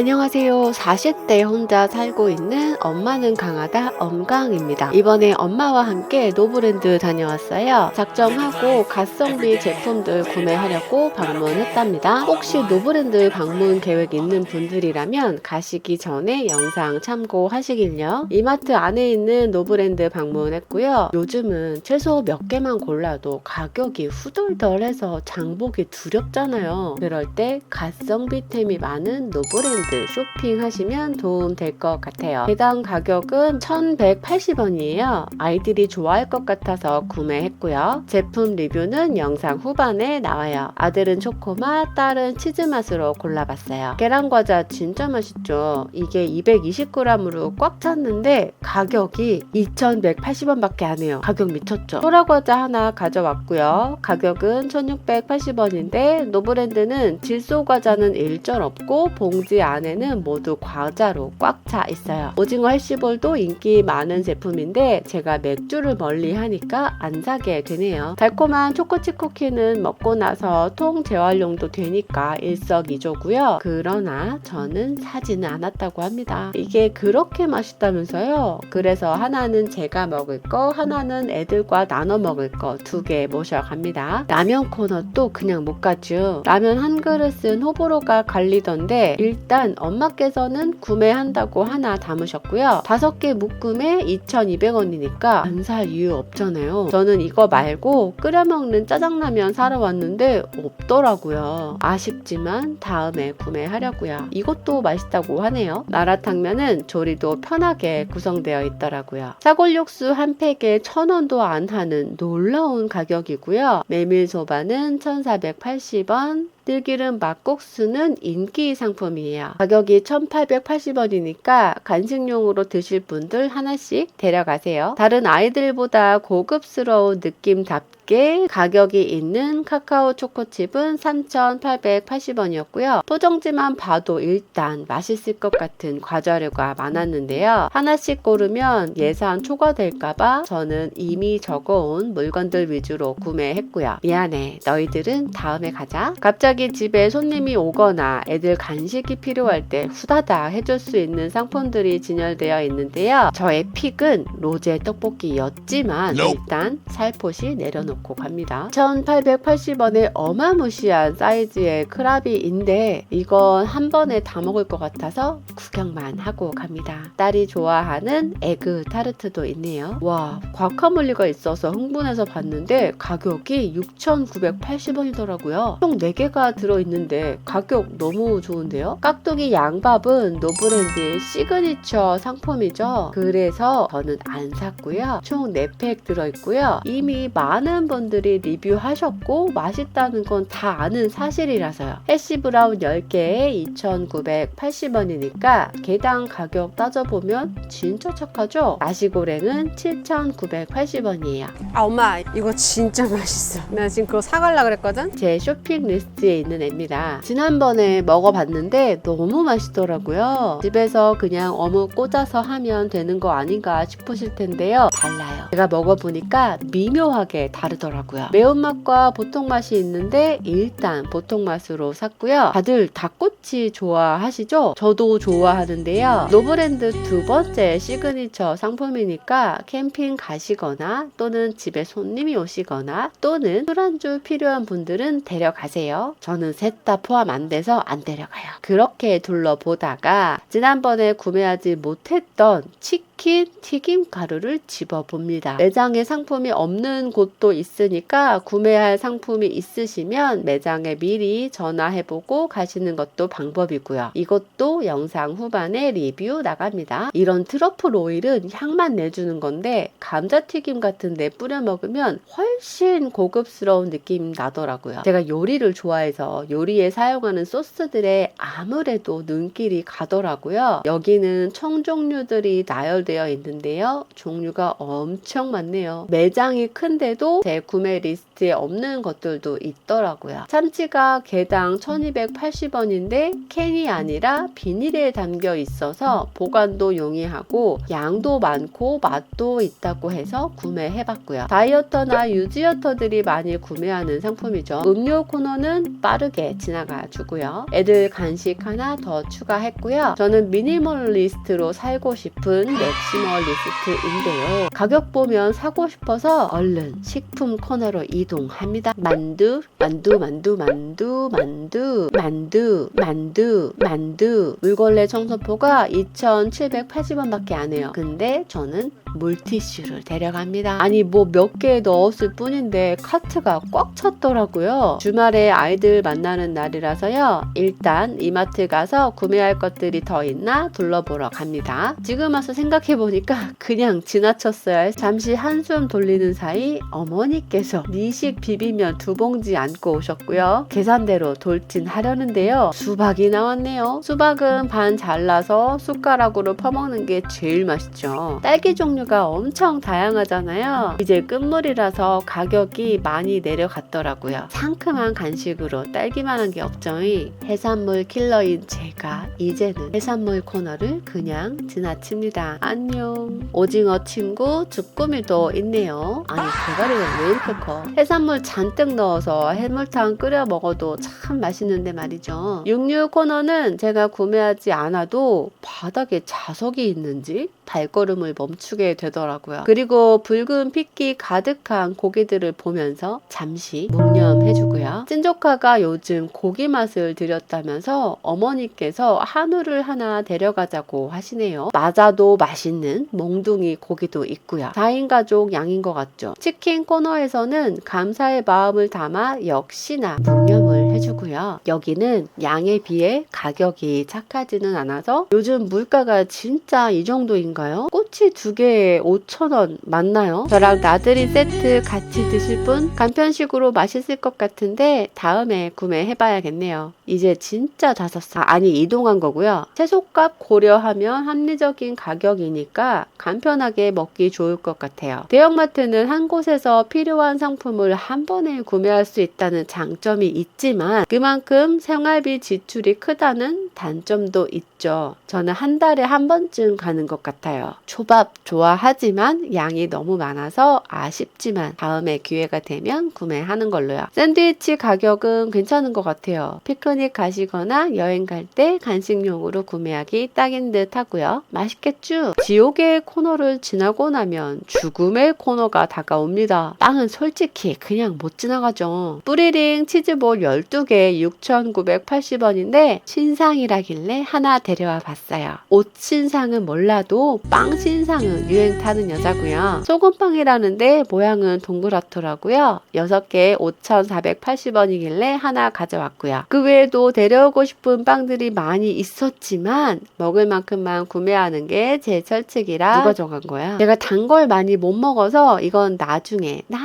안녕하세요. 40대 혼자 살고 있는 엄마는 강하다 엄강입니다. 이번에 엄마와 함께 노브랜드 다녀왔어요. 작정하고 가성비 제품들 구매하려고 방문했답니다. 혹시 노브랜드 방문 계획 있는 분들이라면 가시기 전에 영상 참고하시길요. 이마트 안에 있는 노브랜드 방문했고요. 요즘은 최소 몇 개만 골라도 가격이 후덜덜해서 장보기 두렵잖아요. 그럴 때 가성비템이 많은 노브랜드 쇼핑하시면 도움 될 것 같아요. 해당 가격은 1180원이에요. 아이들이 좋아할 것 같아서 구매했고요. 제품 리뷰는 영상 후반에 나와요. 아들은 초코맛, 딸은 치즈맛으로 골라봤어요. 계란과자 진짜 맛있죠? 이게 220g으로 꽉 찼는데 가격이 2180원밖에 안 해요. 가격 미쳤죠? 소라과자 하나 가져왔고요. 가격은 1680원인데 노브랜드는 질소과자는 일절 없고 봉지 안 에는 모두 과자로 꽉 차 있어요. 오징어 해시볼도 인기 많은 제품인데 제가 맥주를 멀리 하니까 안 사게 되네요. 달콤한 초코칩 쿠키는 먹고 나서 통 재활용도 되니까 일석이조고요. 그러나 저는 사지는 않았다고 합니다. 이게 그렇게 맛있다면서요? 그래서 하나는 제가 먹을 거, 하나는 애들과 나눠 먹을 거 두 개 모셔갑니다. 라면 코너 또 그냥 못 가죠. 라면 한 그릇은 호불호가 갈리던데 일단 엄마께서는 구매한다고 하나 담으셨고요. 다섯 개 묶음에 2,200원이니까 안 살 이유 없잖아요. 저는 이거 말고 끓여 먹는 짜장라면 사러 왔는데 없더라고요. 아쉽지만 다음에 구매하려고요. 이것도 맛있다고 하네요. 마라탕면은 조리도 편하게 구성되어 있더라고요. 사골육수 한 팩에 1,000원도 안 하는 놀라운 가격이고요. 메밀소바는 1,480원, 들기름 막국수는 인기 상품이에요. 가격이 1,880원이니까 간식용으로 드실 분들 하나씩 데려가세요. 다른 아이들보다 고급스러운 느낌답게 가격이 있는 카카오 초코칩은 3,880원이었고요. 포장지만 봐도 일단 맛있을 것 같은 과자류가 많았는데요. 하나씩 고르면 예산 초과될까봐 저는 이미 적어온 물건들 위주로 구매했고요. 미안해. 너희들은 다음에 가자. 갑자기 집에 손님이 오거나 애들 간식이 필요할 때 후다다 해줄 수 있는 상품들이 진열되어 있는데요. 저의 픽은 로제 떡볶이였지만 일단 살포시 내려놓고 갑니다. 1880원의 어마무시한 사이즈의 크라비인데 이건 한 번에 다 먹을 것 같아서 구경만 하고 갑니다. 딸이 좋아하는 에그 타르트도 있네요. 와, 과카몰리가 있어서 흥분해서 봤는데 가격이 6,980원이더라고요. 총 4개가 들어있는데 가격 너무 좋은데요? 깍두기 양밥은 노브랜드의 시그니처 상품이죠. 그래서 저는 안 샀고요. 총 4팩 들어있고요. 이미 많은 분들이 리뷰하셨고 맛있다는 건 다 아는 사실이라서요. 해시 브라운 10개에 2,980원이니까 개당 가격 따져보면 진짜 착하죠? 나시고랭은 7,980원이에요. 아 엄마 이거 진짜 맛있어 나 지금 그거 사갈라 그랬거든 제 쇼핑 리스트에 있는 애입니다. 지난번에 먹어봤는데 너무 맛있더라고요. 집에서 그냥 어묵 꽂아서 하면 되는 거 아닌가 싶으실 텐데요. 달라요. 제가 먹어보니까 미묘하게 다 르더라고요. 매운맛과 보통 맛이 있는데 일단 보통 맛으로 샀고요. 다들 닭꼬치 좋아하시죠? 저도 좋아하는데요. 노브랜드 두 번째 시그니처 상품이니까 캠핑 가시거나 또는 집에 손님이 오시거나 또는 술안주 필요한 분들은 데려가세요. 저는 셋 다 포함 안 돼서 안 데려가요. 그렇게 둘러보다가 지난번에 구매하지 못했던 치킨 튀김 가루를 집어봅니다. 매장에 상품이 없는 곳도 있으니까 구매할 상품이 있으시면 매장에 미리 전화해보고 가시는 것도 방법이고요. 이것도 영상 후반에 리뷰 나갑니다. 이런 트러플 오일은 향만 내주는 건데 감자튀김 같은 데 뿌려 먹으면 훨씬 고급스러운 느낌 나더라고요. 제가 요리를 좋아해서 요리에 사용하는 소스들에 아무래도 눈길이 가더라고요. 여기는 청 종류들이 나열되어 있는데요. 종류가 엄청 많네요. 매장이 큰데도 제 구매 리스트에 없는 것들도 있더라고요. 참치가 개당 1280원인데 캔이 아니라 비닐에 담겨 있어서 보관도 용이하고 양도 많고 맛도 있다고 해서 구매해 봤고요. 다이어터나 유지어터들이 많이 구매하는 상품이죠. 음료 코너는 빠르게 지나가 주고요. 애들 간식 하나 더 추가했고요. 저는 미니멀리스트로 살고 싶은 맥시멀리스트인데요. 가격 보면 사고 싶어서 얼른 식품 코너로 이동합니다. 만두, 만두, 만두, 만두, 만두, 만두, 만두, 만두. 물걸레 청소포가 2,780원밖에 안 해요. 근데 저는 물티슈를 데려갑니다. 아니 뭐 몇 개 넣었을 뿐인데 카트가 꽉 찼더라고요. 주말에 아이들 만나는 날이라서요. 일단 이마트 가서 구매할 것들이 더 있나 둘러보러 갑니다. 지금 와서 생각해 보니까 그냥 지나쳤어야 해. 잠시 한숨 돌리는 사이 어머니께서 니식 비비면 두 봉지 안고 오셨고요. 계산대로 돌진하려는데요. 수박이 나왔네요. 수박은 반 잘라서 숟가락으로 퍼먹는 게 제일 맛있죠. 딸기 종류가 엄청 다양하잖아요. 이제 끝물이라서 가격이 많이 내려갔더라고요. 상큼한 간식으로 딸기만 한 게 없죠이. 해산물 킬러인 제가 이제는 해산물 코너를 그냥 지나칩니다. 안녕. 오징어 친구 주꾸미도 있네요. 아니 대가리가 왜 이렇게 커? 해산물 잔뜩 넣어서 해물탕 끓여 먹어도 참 맛있는데 말이죠. 육류 코너는 제가 구매하지 않아도 바닥에 자석이 있는지 발걸음을 멈추게 되더라고요. 그리고 붉은 핏기 가득한 고기들을 보면서 잠시 묵념해주고요. 찐조카가 요즘 고기 맛을 들였다면서 어머니께서 한우를 하나 데려가자고 하시네요. 맞아도 맛있는 몽둥이 고기도 있고요. 4인 가족 양인 것 같죠. 치킨 코너에서는 감사의 마음을 담아 역시나 묵념을 해주고요. 여기는 양에 비해 가격이 착하지는 않아서 요즘 물가가 진짜 이 정도인가요? 꼬치 두 개에 5,000원 맞나요? 저랑 나들이 세트 같이 드실 분 간편식으로 맛있을 것 같은데 다음에 구매해봐야겠네요. 이제 진짜 다 샀어. 아, 아니 이동한 거고요. 채소값 고려하면 합리적인 가격이니까 간편하게 먹기 좋을 것 같아요. 대형마트는 한 곳에서 필요한 상품을 한 번에 구매할 수 있다는 장점이 있지만 그만큼 생활비 지출이 크다는 단점도 있죠. 저는 한 달에 한 번쯤 가는 것 같아요. 초밥 좋아하지만 양이 너무 많아서 아쉽지만 다음에 기회가 되면 구매하는 걸로요. 샌드위치 가격은 괜찮은 것 같아요. 피크닉 가시거나 여행 갈 때 간식용으로 구매하기 딱인 듯 하고요. 맛있겠죠? 지옥의 코너를 지나고 나면 죽음의 코너가 다가옵니다. 빵은 솔직히 그냥 못 지나가죠. 뿌리링 치즈볼 12개 6,980원인데 신상이라길래 하나 데려와 봤어요. 옷 신상은 몰라도 빵 신상 은 유행 타는 여자고요. 소금빵이라는데 모양은 동그랗더라고요. 6개에 5,480원이길래 하나 가져왔고요. 그 외에도 데려오고 싶은 빵들이 많이 있었지만 먹을 만큼만 구매하는 게 제 철칙이라 누가 정한 거야? 제가 단 걸 많이 못 먹어서 이건 나중에 나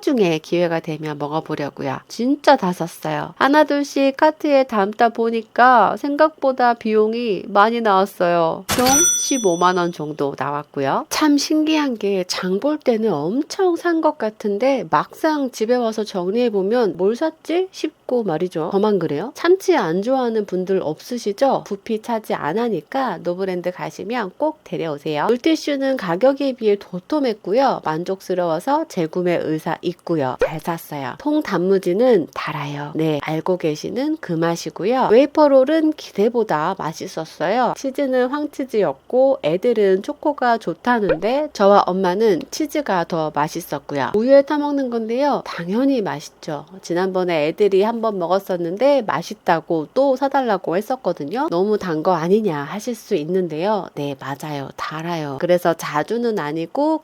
중에 기회가 되면 먹어보려고요. 진짜 다 샀어요. 하나둘씩 카트에 담다 보니까 생각보다 비용이 많이 나왔어요. 총 15만원 정도 나왔고요. 참 신기한 게 장 볼 때는 엄청 산 것 같은데 막상 집에 와서 정리해보면 뭘 샀지? 싶 고 말이죠. 저만 그래요? 참치 안 좋아하는 분들 없으시죠? 부피 차지 안 하니까 노브랜드 가시면 꼭 데려오세요. 물티슈는 가격에 비해 도톰했고요. 만족스러워서 재구매 의사 있고요. 잘 샀어요. 통 단무지는 달아요. 네, 알고 계시는 그 맛이고요. 웨이퍼롤은 기대보다 맛있었어요. 치즈는 황치즈였고 애들은 초코가 좋다는데 저와 엄마는 치즈가 더 맛있었고요. 우유에 타먹는 건데요. 당연히 맛있죠. 지난번에 애들이 한번 먹었었는데 맛있다고 또 사달라고 했었거든요. 너무 단 거 아니냐 하실 수 있는데요. 네, 맞아요. 달아요. 그래서 자주는 아니고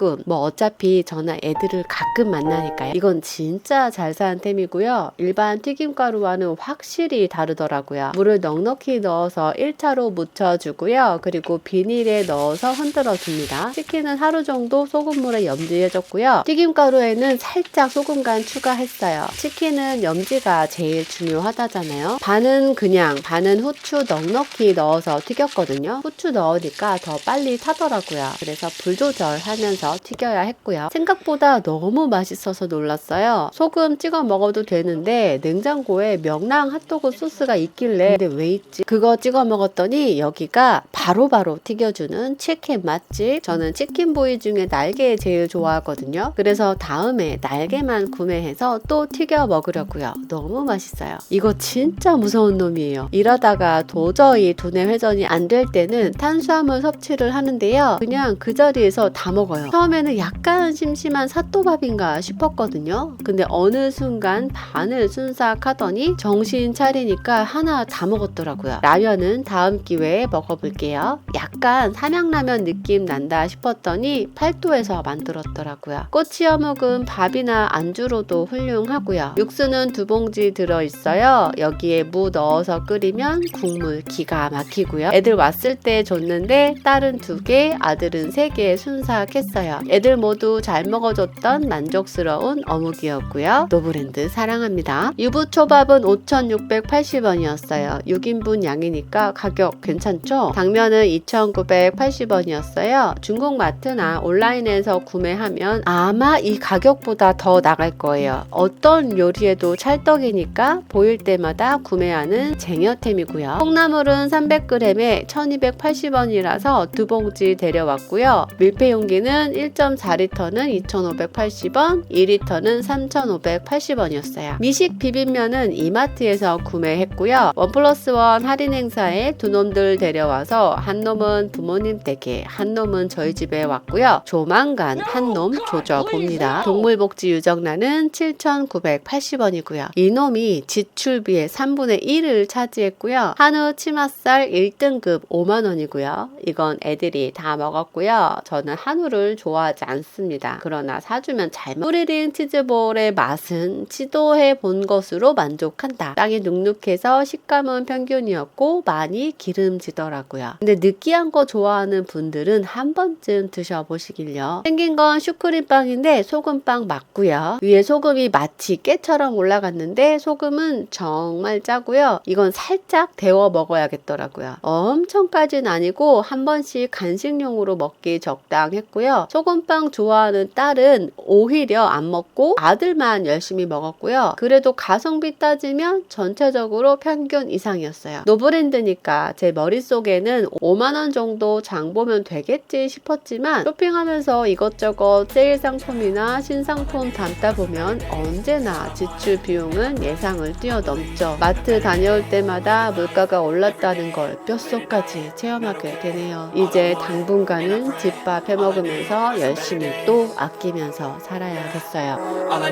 가끔 뭐 어차피 저는 애들을 가끔 만나니까요. 이건 진짜 잘 사는 템이고요. 일반 튀김가루와는 확실히 다르더라고요. 물을 넉넉히 넣어서 1차로 묻혀주고요. 그리고 비닐에 넣어서 흔들어 줍니다. 치킨은 하루 정도 소금물에 염지해줬고요. 튀김가루에는 살짝 소금간 추가했어요. 치킨은 염지가 제일 중요하다잖아요. 반은 그냥 반은 후추 넉넉히 넣어서 튀겼거든요. 후추 넣으니까 더 빨리 타더라고요. 그래서 불 조절하면서 해서 튀겨야 했고요. 생각보다 너무 맛있어서 놀랐어요. 소금 찍어 먹어도 되는데 냉장고에 명랑 핫도그 소스가 있길래 근데 왜 있지? 그거 찍어 먹었더니 여기가 바로바로 튀겨주는 치킨 맛집. 저는 치킨 부위 중에 날개 제일 좋아하거든요. 그래서 다음에 날개만 구매해서 또 튀겨 먹으려고요. 너무 맛있어요. 이거 진짜 무서운 놈이에요. 일하다가 도저히 두뇌 회전이 안 될 때는 탄수화물 섭취를 하는데요. 그냥 그 자리에서 다 먹어요. 처음에는 약간 심심한 사또밥인가 싶었거든요. 근데 어느 순간 반을 순삭하더니 정신 차리니까 하나 다 먹었더라고요. 라면은 다음 기회에 먹어볼게요. 약간 삼양라면 느낌 난다 싶었더니 팔도에서 만들었더라고요. 꼬치어 먹은 밥이나 안주로도 훌륭하고요. 육수는 두 봉지 들어있어요. 여기에 무 넣어서 끓이면 국물 기가 막히고요. 애들 왔을 때 줬는데 딸은 두 개, 아들은 세 개 순삭했어요. 애들 모두 잘 먹어줬던 만족스러운 어묵이었고요. 노브랜드 사랑합니다. 유부초밥은 5,680원이었어요. 6인분 양이니까 가격 괜찮죠? 당면은 2,980원이었어요. 중국 마트나 온라인에서 구매하면 아마 이 가격보다 더 나갈 거예요. 어떤 요리에도 찰떡이니까 보일 때마다 구매하는 쟁여템이고요. 콩나물은 300g에 1,280원이라서 두 봉지 데려왔고요. 밀폐 용기는 1.4리터는 2,580원, 2리터는 3,580원이었어요. 미식 비빔면은 이마트에서 구매했고요. 원 플러스 원 할인 행사에 두 놈들 데려와서 한 놈은 부모님 댁에, 한 놈은 저희 집에 왔고요. 조만간 한 놈 조져 봅니다. 동물복지 유정란은 7,980원이고요. 이 놈이 지출비의 3분의 1을 차지했고요. 한우 치맛살 1등급 5만원이고요. 이건 애들이 다 먹었고요. 저는 한우를 좋아하지 않습니다. 그러나 사주면 잘 먹. 뿌리링 치즈볼의 맛은 시도해 본 것으로 만족한다. 땅이 눅눅해서 식감은 평균이었고 많이 기름지더라고요. 근데 느끼한 거 좋아하는 분들은 한 번쯤 드셔보시길요. 생긴 건 슈크림빵인데 소금빵 맞고요. 위에 소금이 마치 깨처럼 올라갔는데 소금은 정말 짜고요. 이건 살짝 데워 먹어야겠더라고요. 엄청까진 아니고 한 번씩 간식용으로 먹기 적당했고요. 소금빵 좋아하는 딸은 오히려 안 먹고 아들만 열심히 먹었고요. 그래도 가성비 따지면 전체적으로 평균 이상이었어요. 노브랜드니까 제 머릿속에는 5만원 정도 장 보면 되겠지 싶었지만 쇼핑하면서 이것저것 세일 상품이나 신상품 담다 보면 언제나 지출 비용은 예상을 뛰어넘죠. 마트 다녀올 때마다 물가가 올랐다는 걸 뼛속까지 체험하게 되네요. 이제 당분간은 집밥 해 먹으면서 열심히 또 아끼면서 살아야겠어요. All